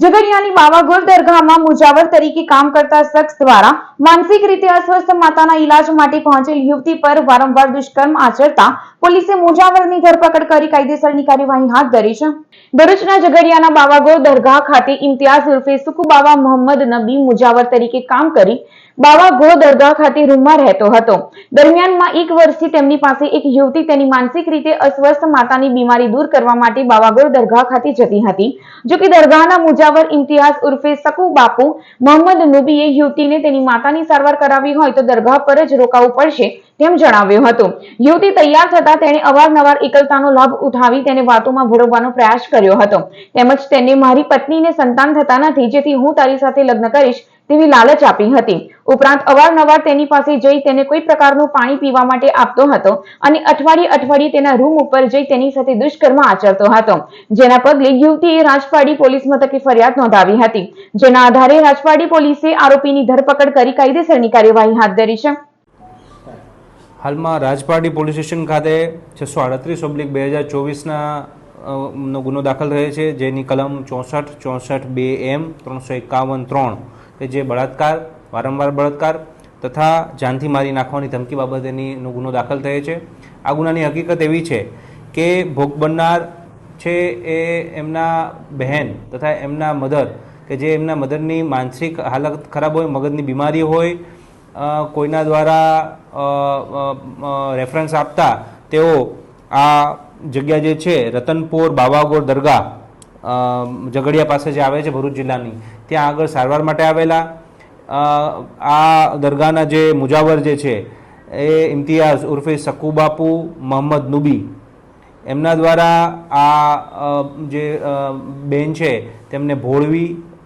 ઝઘડિયાની બાવાગોર દરગાહમાં મુજાવર તરીકે કામ કરતા શખ્સ દ્વારા માનસિક રીતે અસ્વસ્થ માતાના ઈલાજ માટે પહોંચેલ યુવતી પર વારંવાર દુષ્કર્મ આચરતા પોલીસે મુજાવરની ધરપકડ કરી કાયદેસરની કાર્યવાહી હાથ ધરી છે. ભરૂચના ઝઘડિયાના બાવાગોર દરગાહ ખાતે ઇમ્તિયાઝ ઉર્ફે સુકુ બાવા મોહમ્મદ નબી મુજાવર તરીકે કામ કરી બાવાગો દરગાહ ખાતે રૂમમાં રહેતો હતો. દરમિયાનમાં એક વર્ષથી તેમની પાસે એક યુવતી તેની માનસિક રીતે અસ્વસ્થ માતાની બીમારી દૂર કરવા માટે બાવાગોર દરગાહ ખાતે જતી હતી. જો કે દરગાહના મુજાવર ઇમ્તિયાઝ ઉર્ફે સકુ બાપુ મોહમ્મદ નુબીએ યુવતીને તેની માતાની સારવાર કરાવી હોય તો દરગાહ પર જ રોકાવું પડશે તેમ જણાવ્યું હતું. યુવતી તૈયાર થતા તેણે અવારનવાર એકલતાનો લાભ ઉઠાવી તેને વાતોમાં ભોળવવાનો પ્રયાસ કર્યો હતો. તેમજ તેને મારી પત્નીને સંતાન થતા નથી, જેથી હું તારી સાથે લગ્ન કરીશ તેવી લાલચ આપી હતી. ઉપરાંત અવારનવાર તેની પાસે જઈ તેને કોઈ પ્રકારનું પાણી પીવા માટે આપતો હતો અને અઠવાડિયે અઠવાડિયે તેના રૂમ ઉપર જઈ તેની સાથે દુષ્કર્મ આચરતો હતો, જેના પગલે યુવતીએ રાજપાડી પોલીસ મથકે ફરિયાદ નોંધાવી હતી. જેના આધારે રાજપાડી પોલીસે આરોપીની ધરપકડ કરી કાયદેસરની કાર્યવાહી હાથ ધરી છે. હાલમાં રાજપારડી પોલીસ સ્ટેશન ખાતે છસો આડત્રીસ ઓબ્લિક બે હજાર ચોવીસના નો ગુનો દાખલ થયો છે, જેની કલમ ચોસઠ ચોસઠ બે એમ, ત્રણસો એકાવન ત્રણ, કે જે બળાત્કાર, વારંવાર બળાત્કાર, તથા જાનથી મારી નાખવાની ધમકી બાબતેની ગુનો દાખલ થયો છે. આ ગુનાની હકીકત એવી છે કે ભોગ બનનાર છે એ એમના બહેન તથા એમના મધર, કે જે એમના મધરની માનસિક હાલત ખરાબ હોય, મગજની બીમારી હોય કોઈના દ્વારા રેફરન્સ આપતા તેઓ આ જગ્યા જે છે, રતનપુર બાવાગોર દરગાહ ઝઘડિયા પાસે જે આવે છે ભરૂચ જિલ્લાની, ત્યાં આગળ સારવાર માટે આવેલા. આ દરગાહના જે મુજાવર જે છે, એ ઇમ્તિયાઝ ઉર્ફે સકુબાપુ મોહમ્મદ નુબી. એમના દ્વારા આ જે બેન છે, તેમને ભોળવી